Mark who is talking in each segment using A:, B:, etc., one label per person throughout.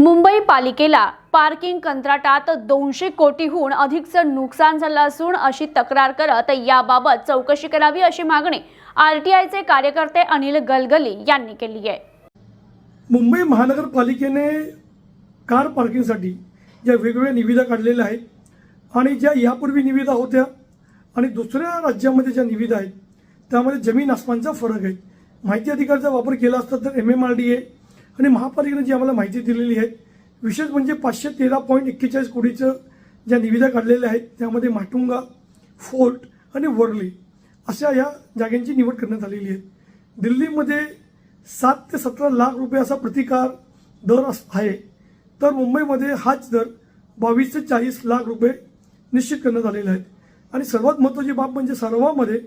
A: मुंबई पालिकेला पार्किंग कंत्राटात दोनशे कोटीहून अधिकचं नुकसान झालं असून अशी तक्रार करत याबाबत चौकशी करावी अशी मागणी आरटीआयचे कार्यकर्ते अनिल गलगली यांनी केली आहे.
B: मुंबई महानगरपालिकेने कार पार्किंगसाठी ज्या वेगवेगळ्या निविदा काढलेल्या आहेत आणि ज्या यापूर्वी निविदा होत्या आणि दुसऱ्या राज्यामध्ये ज्या निविदा आहेत त्यामध्ये जमीन आसमानचा फरक आहे. माहिती अधिकारचा वापर केला असता तर M M R D A आणि महापालिकेनं जी आम्हाला माहिती दिलेली आहे विशेष म्हणजे पाचशे तेरा पॉईंट एक्केचाळीस कोटीचं ज्या निविदा काढलेल्या आहेत त्यामध्ये माटुंगा फोर्ट आणि वर्ली अशा या जागांची निवड करण्यात आलेली आहे. दिल्लीमध्ये सात ते सतरा लाख रुपये असा प्रतिकार दर अस- आहे. तर मुंबईमध्ये हाच दर बावीस ते चाळीस लाख रुपये निश्चित करण्यात आलेले आहेत. आणि सर्वात महत्त्वाची बाब म्हणजे सर्वामध्ये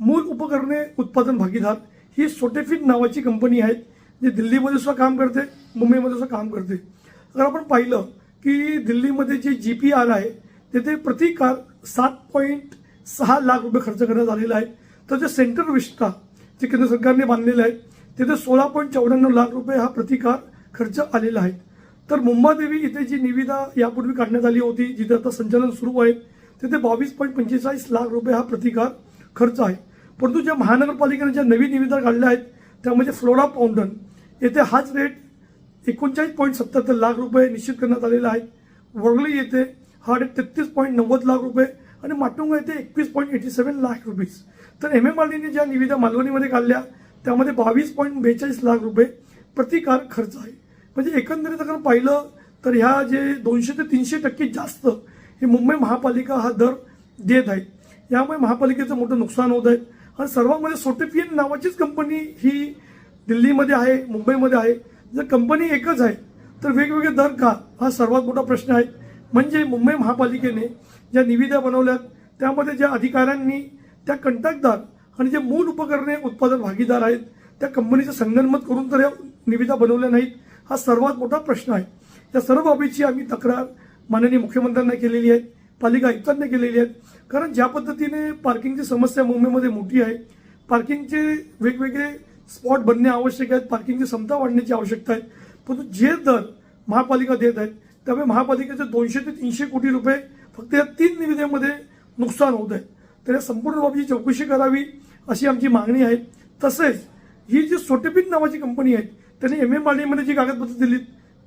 B: मूल उपकरणे उत्पादन भागीदार ही सोटेफिन नावाची कंपनी आहेत. जे दिल्लीमध्ये सुद्धा काम करते मुंबईमध्ये सुद्धा काम करते. जर आपण पाहिलं की दिल्लीमध्ये जे जी पी आर आहे तेथे प्रति कार सात पॉईंट सहा लाख रुपये खर्च करण्यात आलेला आहे. तर जे सेंट्रल विस्टा जे केंद्र सरकारने बांधलेलं आहे तिथे सोळा पॉईंट चौऱ्याण्णव लाख रुपये हा प्रतिकार खर्च आलेला आहे. तर मुंबादेवी इथे जी निविदा यापूर्वी काढण्यात आली होती जिथे आता संचालन सुरू आहे तिथे बावीस पॉईंट पंचेचाळीस लाख रुपये हा प्रतिकार खर्च आहे. परंतु ज्या महानगरपालिकेने ज्या नवीन निविदा काढल्या आहेत त्यामध्ये फ्लोरा पाऊंडन येथे हाच रेट एकोणचाळीस पॉईंट सत्याहत्तर लाख रुपये निश्चित करण्यात आलेला आहे. वरळी येथे हा रेट तेहतीस पॉईंट नव्वद लाख रुपये आणि माटुंगा येथे एकवीस point eighty seven lakh rupees तर एम एम आर डीने ज्या निविदा मालवणीमध्ये काढल्या त्यामध्ये बावीस पॉईंट बेचाळीस लाख रुपये प्रतिकार खर्च आहे. म्हणजे एकंदरीत अगर पाहिलं तर ह्या जे दोनशे ते तीनशे टक्के जास्त हे मुंबई महापालिका हा दर देत आहे. यामुळे महापालिकेचं मोठं नुकसान होत आहे. आणि सर्वांमध्ये सोटेपियन नावाचीच कंपनी ही दिल्लीमध्ये आहे मुंबईमध्ये आहे. जर कंपनी एकच आहे तर वेगवेगळे दर का? हा सर्वात मोठा प्रश्न आहे. म्हणजे मुंबई महापालिकेने ज्या निविदा बनवल्यात त्यामध्ये ज्या अधिकाऱ्यांनी त्या कंत्राटदार आणि जे मूल उपकरणे उत्पादन भागीदार आहेत त्या कंपनीचं संगनमत करून तर या निविदा बनवल्या नाहीत हा सर्वात मोठा प्रश्न आहे. या सर्व बाबीची आम्ही तक्रार माननीय मुख्यमंत्र्यांना केलेली आहे पालिका आयुक्तांना केलेली आहेत कारण ज्या पद्धतीने पार्किंगची समस्या मुंबईमध्ये मोठी आहे पार्किंगचे वेगवेगळे स्पॉट बनणे आवश्यक आहेत पार्किंगची क्षमता वाढण्याची आवश्यकता आहे. परंतु जे दर महापालिका देत आहेत त्यामुळे महापालिकेचे दोनशे ते तीनशे कोटी रुपये फक्त या तीन निविदेमध्ये नुकसान होत आहे. तर या संपूर्ण बाबीची चौकशी करावी अशी आमची मागणी आहे. तसेच ही जी सोटेपिन नावाची कंपनी आहे त्यांनी एम एम आर डीमध्ये जी कागदपत्र दिलीत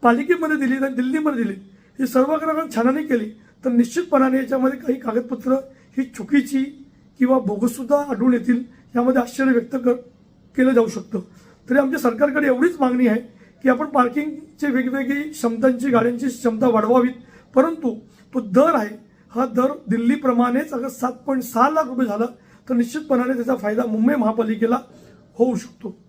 B: पालिकेमध्ये दिली आणि दिल्लीमध्ये दिली ही सर्व ग्राहकांना छाननी केली. तर निश्चितपणाने याच्यामध्ये काही कागदपत्र ही चुकीची किंवा बोगससुद्धा आढळून येतील यामध्ये आश्चर्य व्यक्त कर केलं जाऊ शकतं. तरी आमच्या सरकारकडे एवढीच मागणी आहे की आपण पार्किंगचे वेगवेगळी क्षमतांची गाड्यांची क्षमता वाढवावीत. परंतु तो दर आहे. हा दर दिल्लीप्रमाणेच अगर सात पॉईंट सहा लाख रुपये झाला तर निश्चितपणाने त्याचा फायदा मुंबई महापालिकेला होऊ शकतो.